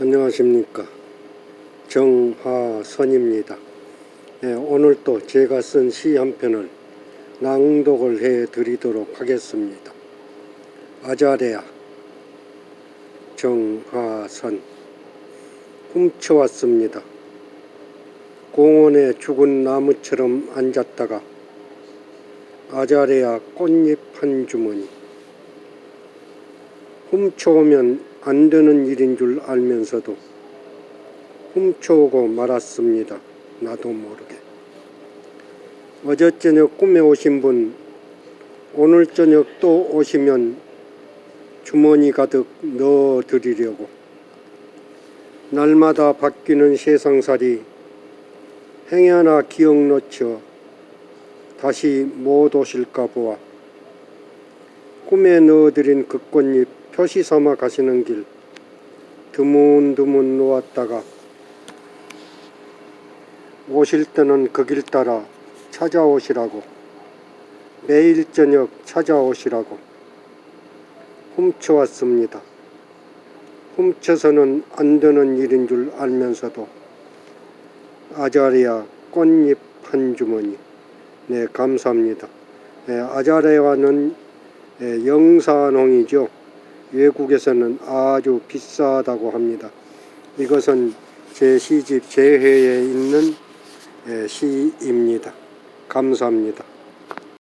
안녕하십니까? 정화선입니다. 네, 오늘 또 제가 쓴 시 한 편을 낭독을 해 드리도록 하겠습니다. 아자레야 정화선. 훔쳐왔습니다. 공원에 죽은 나무처럼 앉았다가 아자레야 꽃잎 한 주머니. 훔쳐오면 안 되는 일인 줄 알면서도 훔쳐오고 말았습니다. 나도 모르게. 어제 저녁 꿈에 오신 분 오늘 저녁 또 오시면 주머니 가득 넣어 드리려고 날마다 바뀌는 세상살이 행여나 기억 놓쳐 다시 못 오실까 보아 꿈에 넣어드린 그 꽃잎 표시 삼아 가시는 길 드문드문 놓았다가 오실 때는 그 길 따라 찾아오시라고 매일 저녁 찾아오시라고 훔쳐왔습니다. 훔쳐서는 안 되는 일인 줄 알면서도 아자리아 꽃잎 한 주머니 네 감사합니다. 네, 아자레와는 예, 영산홍이죠. 외국에서는 아주 비싸다고 합니다. 이것은 제 시집 제회에 있는 예, 시입니다. 감사합니다.